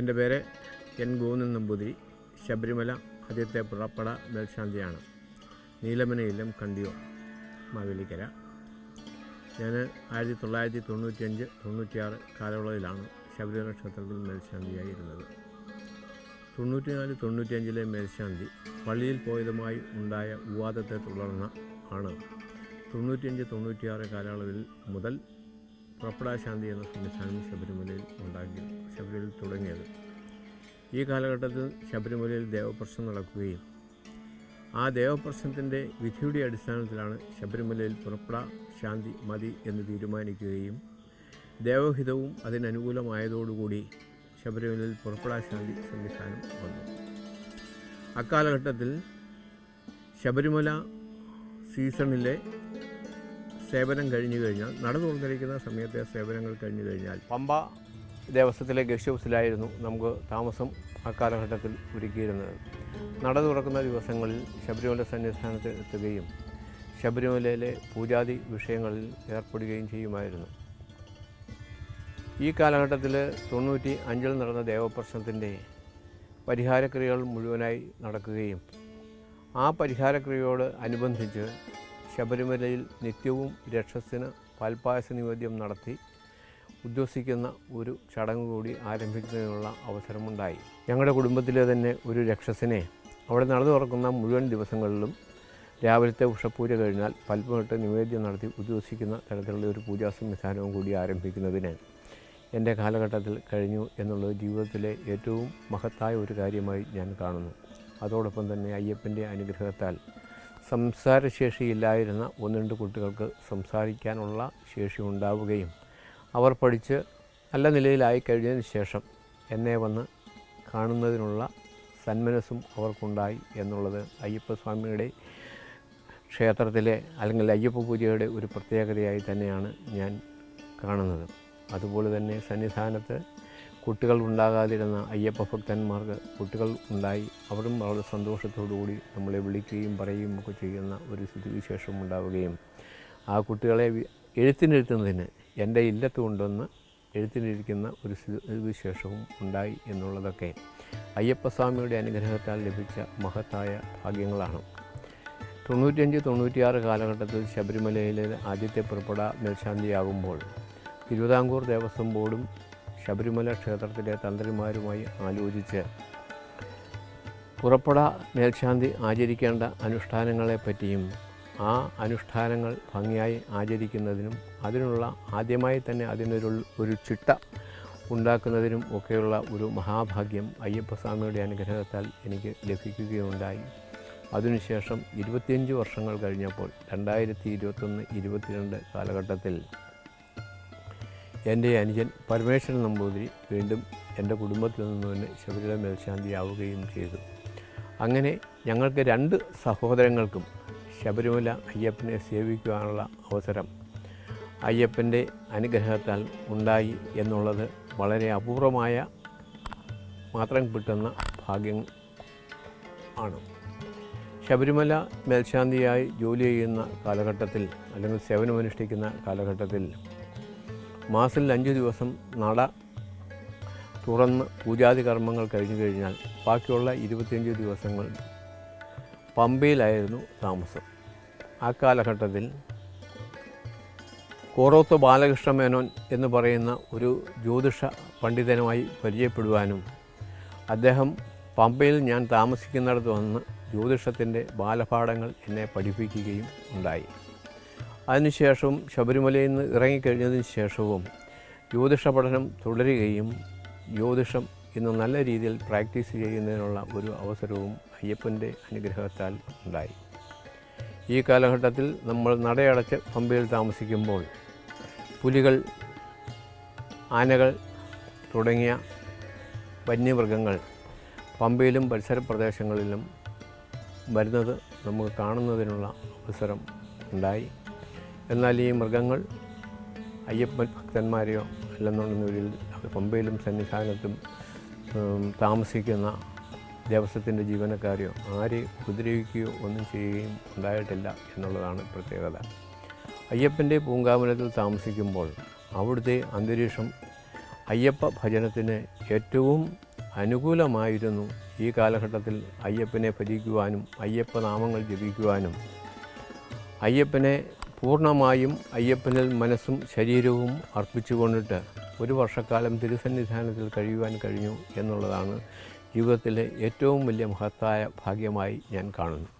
എന്റെ പേര് എൻ ഗോവിന്ദൻ നമ്പൂതിരി ശബരിമല ആദ്യത്തെ പുറപ്പട മേൽശാന്തിയാണ് നീലമനയിലും കണ്ടിയോ മാവേലിക്കര. ഞാൻ ആയിരത്തി തൊള്ളായിരത്തി തൊണ്ണൂറ്റിയഞ്ച് തൊണ്ണൂറ്റിയാറ് കാലയളവിലാണ് ശബരിമല ക്ഷേത്രത്തിൽ മേൽശാന്തിയായിരുന്നത് തൊണ്ണൂറ്റിനാല് തൊണ്ണൂറ്റിയഞ്ചിലെ മേൽശാന്തി പള്ളിയിൽ പോയതുമായി ഉണ്ടായ വിവാദത്തെ തുടർന്ന് ആണ്. തൊണ്ണൂറ്റിയഞ്ച് തൊണ്ണൂറ്റിയാറ് കാലയളവിൽ മുതൽ പുറപ്പെടാശാന്തി എന്ന സംവിധാനം ശബരിമലയിൽ ഉണ്ടാക്കി ശബരിമലയിൽ തുടങ്ങിയത്. ഈ കാലഘട്ടത്തിൽ ശബരിമലയിൽ ദേവപ്രശ്നം നടക്കുകയും ആ ദേവപ്രശ്നത്തിന്റെ വിധിയുടെ അടിസ്ഥാനത്തിലാണ് ശബരിമലയിൽ പുറപ്പെടാ ശാന്തി മതി എന്ന് തീരുമാനിക്കുകയും ദേവഹിതവും അതിനനുകൂലമായതോടുകൂടി ശബരിമലയിൽ പുറപ്പെടാ ശാന്തി സംവിധാനം വന്നു. അക്കാലഘട്ടത്തിൽ ശബരിമല സീസണിലെ സേവനം കഴിഞ്ഞു കഴിഞ്ഞാൽ നട തുറന്നിരിക്കുന്ന സമയത്തെ സേവനങ്ങൾ കഴിഞ്ഞു കഴിഞ്ഞാൽ പമ്പ ദേവസ്വത്തിലെ ഗസ്റ്റ് ഹൗസിലായിരുന്നു നമുക്ക് താമസം ആ കാലഘട്ടത്തിൽ ഒരുക്കിയിരുന്നത്. നട തുറക്കുന്ന ദിവസങ്ങളിൽ ശബരിമല സന്നിധാനത്ത് എത്തുകയും ശബരിമലയിലെ പൂജാതി വിഷയങ്ങളിൽ ഏർപ്പെടുകയും ചെയ്യുമായിരുന്നു. ഈ കാലഘട്ടത്തിൽ തൊണ്ണൂറ്റി അഞ്ചിൽ നടന്ന ദേവപ്രശ്നത്തിന്റെ പരിഹാരക്രിയകൾ മുഴുവനായി നടക്കുകയും ആ പരിഹാരക്രിയയോട് അനുബന്ധിച്ച് ശബരിമലയിൽ നിത്യവും രക്ഷസിന് പാൽപായസ നിവേദ്യം നടത്തി ഉദ്വസിക്കുന്ന ഒരു ചടങ്ങ് കൂടി ആരംഭിക്കുന്നതിനുള്ള അവസരമുണ്ടായി. ഞങ്ങളുടെ കുടുംബത്തിലെ തന്നെ ഒരു രക്ഷസിനെ അവിടെ നടന്നു തുറക്കുന്ന മുഴുവൻ ദിവസങ്ങളിലും രാവിലത്തെ ഉഷപൂജ കഴിഞ്ഞാൽ പൽപ്പമിട്ട് നിവേദ്യം നടത്തി ഉദ്വസിക്കുന്ന തരത്തിലുള്ള ഒരു പൂജാ സംവിധാനവും കൂടി ആരംഭിക്കുന്നതിന് എന്റെ കാലഘട്ടത്തിൽ കഴിഞ്ഞു എന്നുള്ളത് ജീവിതത്തിലെ ഏറ്റവും മഹത്തായ ഒരു കാര്യമായി ഞാൻ കാണുന്നു. അതോടൊപ്പം തന്നെ അയ്യപ്പന്റെ അനുഗ്രഹത്താൽ സംസാരശേഷിയില്ലായിരുന്ന ഒന്ന് രണ്ട് കുട്ടികൾക്ക് സംസാരിക്കാനുള്ള ശേഷി ഉണ്ടാവുകയും അവർ പഠിച്ച് നല്ല നിലയിലായി കഴിഞ്ഞതിന് ശേഷം എന്നെ വന്ന് കാണുന്നതിനുള്ള സന്മനസ്സും അവർക്കുണ്ടായി എന്നുള്ളത് അയ്യപ്പസ്വാമിയുടെ ക്ഷേത്രത്തിലെ അല്ലെങ്കിൽ അയ്യപ്പ പൂജയുടെ ഒരു പ്രത്യേകതയായി തന്നെയാണ് ഞാൻ കാണുന്നത്. അതുപോലെ തന്നെ സന്നിധാനത്ത് കുട്ടികൾ ഉണ്ടാകാതിരുന്ന അയ്യപ്പ ഭക്തന്മാർക്ക് കുട്ടികൾ ഉണ്ടായി. അവരും വളരെ സന്തോഷത്തോടുകൂടി നമ്മളെ വിളിക്കുകയും പറയുകയും ഒക്കെ ചെയ്യുന്ന ഒരു സ്ഥിതിവിശേഷം ഉണ്ടാവുകയും. ആ കുട്ടികളെ എഴുത്തിനിരുത്തുന്നതിന് എന്റെ ഇല്ലത്ത് കൊണ്ടുവന്ന് എഴുത്തിനിരിക്കുന്ന ഒരു സ്ഥിതിവിശേഷവും ഉണ്ടായി എന്നുള്ളതൊക്കെ അയ്യപ്പസ്വാമിയുടെ അനുഗ്രഹത്താൽ ലഭിച്ച മഹത്തായ ഭാഗ്യങ്ങളാണ്. തൊണ്ണൂറ്റിയഞ്ച് തൊണ്ണൂറ്റിയാറ് കാലഘട്ടത്തിൽ ശബരിമലയിലെ ആദ്യത്തെ പുറപ്പെട മേൽശാന്തിയാകുമ്പോൾ തിരുവിതാംകൂർ ദേവസ്വം ബോർഡും ശബരിമല ക്ഷേത്രത്തിലെ തന്ത്രിമാരുമായി ആലോചിച്ച് പുറപ്പെട മേൽശാന്തി ആചരിക്കേണ്ട അനുഷ്ഠാനങ്ങളെപ്പറ്റിയും ആ അനുഷ്ഠാനങ്ങൾ ഭംഗിയായി ആചരിക്കുന്നതിനും അതിനുള്ള ആദ്യമായി തന്നെ അതിനൊരു ഒരു ചിട്ട ഉണ്ടാക്കുന്നതിനും ഒക്കെയുള്ള ഒരു മഹാഭാഗ്യം അയ്യപ്പസ്വാമിയുടെ അനുഗ്രഹത്താൽ എനിക്ക് ലഭിക്കുകയുണ്ടായി. അതിനുശേഷം ഇരുപത്തിയഞ്ച് വർഷങ്ങൾ കഴിഞ്ഞപ്പോൾ രണ്ടായിരത്തി ഇരുപത്തൊന്ന് ഇരുപത്തിരണ്ട് കാലഘട്ടത്തിൽ എന്റെ അനുജൻ പരമേശ്വരൻ നമ്പൂതിരി വീണ്ടും എന്റെ കുടുംബത്തിൽ നിന്ന് തന്നെ ശബരിമല മേൽശാന്തിയാവുകയും ചെയ്തു. അങ്ങനെ ഞങ്ങൾക്ക് രണ്ട് സഹോദരങ്ങൾക്കും ശബരിമല അയ്യപ്പനെ സേവിക്കുവാനുള്ള അവസരം അയ്യപ്പന്റെ അനുഗ്രഹത്താൽ ഉണ്ടായി എന്നുള്ളത് വളരെ അപൂർവമായ മാത്രം കിട്ടുന്ന ഭാഗ്യം ആണ്. ശബരിമല മേൽശാന്തിയായി ജോലി ചെയ്യുന്ന കാലഘട്ടത്തിൽ അല്ലെങ്കിൽ സേവനമനുഷ്ഠിക്കുന്ന കാലഘട്ടത്തിൽ മാസത്തിൽ അഞ്ച് ദിവസം നട തുറന്ന് പൂജാതി കർമ്മങ്ങൾ കഴിഞ്ഞു കഴിഞ്ഞാൽ ബാക്കിയുള്ള ഇരുപത്തിയഞ്ച് ദിവസങ്ങൾ പമ്പയിലായിരുന്നു താമസം. ആ കാലഘട്ടത്തിൽ കോറോത്ത് ബാലകൃഷ്ണ മേനോൻ എന്ന് പറയുന്ന ഒരു ജ്യോതിഷ പണ്ഡിതനുമായി പരിചയപ്പെടുവാനും അദ്ദേഹം പമ്പയിൽ ഞാൻ താമസിക്കുന്നിടത്ത് വന്ന് ജ്യോതിഷത്തിന്റെ ബാലപാഠങ്ങൾ എന്നെ പഠിപ്പിക്കുകയും ഉണ്ടായി. അതിനുശേഷവും ശബരിമലയിൽ നിന്ന് ഇറങ്ങിക്കഴിഞ്ഞതിന് ശേഷവും ജ്യോതിഷ പഠനം തുടരുകയും ജ്യോതിഷം ഇന്ന് നല്ല രീതിയിൽ പ്രാക്ടീസ് ചെയ്യുന്നതിനുള്ള ഒരു അവസരവും അയ്യപ്പന്റെ അനുഗ്രഹത്താൽ ഉണ്ടായി. ഈ കാലഘട്ടത്തിൽ നമ്മൾ നടയടച്ച് പമ്പയിൽ താമസിക്കുമ്പോൾ പുലികൾ ആനകൾ തുടങ്ങിയ വന്യമൃഗങ്ങൾ പമ്പയിലും പരിസര പ്രദേശങ്ങളിലും വരുന്നത് നമുക്ക് കാണുന്നതിനുള്ള അവസരം ഉണ്ടായി. എന്നാൽ ഈ മൃഗങ്ങൾ അയ്യപ്പൻ ഭക്തന്മാരെയോ അല്ലെന്നുണ്ടെന്നൊരു പമ്പയിലും സന്നിധാനത്തും താമസിക്കുന്ന ദേവസ്വത്തിന്റെ ജീവനക്കാരെയോ ആരെ ഉപദ്രവിക്കുകയോ ഒന്നും ചെയ്യുകയും ഉണ്ടായിട്ടില്ല എന്നുള്ളതാണ് പ്രത്യേകത. അയ്യപ്പന്റെ പൂങ്കാവനത്തിൽ താമസിക്കുമ്പോൾ അവിടുത്തെ അന്തരീക്ഷം അയ്യപ്പ ഭജനത്തിന് ഏറ്റവും അനുകൂലമായിരുന്നു. ഈ കാലഘട്ടത്തിൽ അയ്യപ്പനെ ഭജിക്കുവാനും അയ്യപ്പ നാമങ്ങൾ ജപിക്കുവാനും അയ്യപ്പനെ പൂർണമായും അയ്യപ്പനിൽ മനസ്സും ശരീരവും അർപ്പിച്ചുകൊണ്ടിട്ട് ഒരു വർഷക്കാലം തിരുസന്നിധാനത്തിൽ കഴിയുവാൻ കഴിഞ്ഞു എന്നുള്ളതാണ് ജീവിതത്തിലെ ഏറ്റവും വലിയ മഹത്തായ ഭാഗ്യമായി ഞാൻ കാണുന്നു.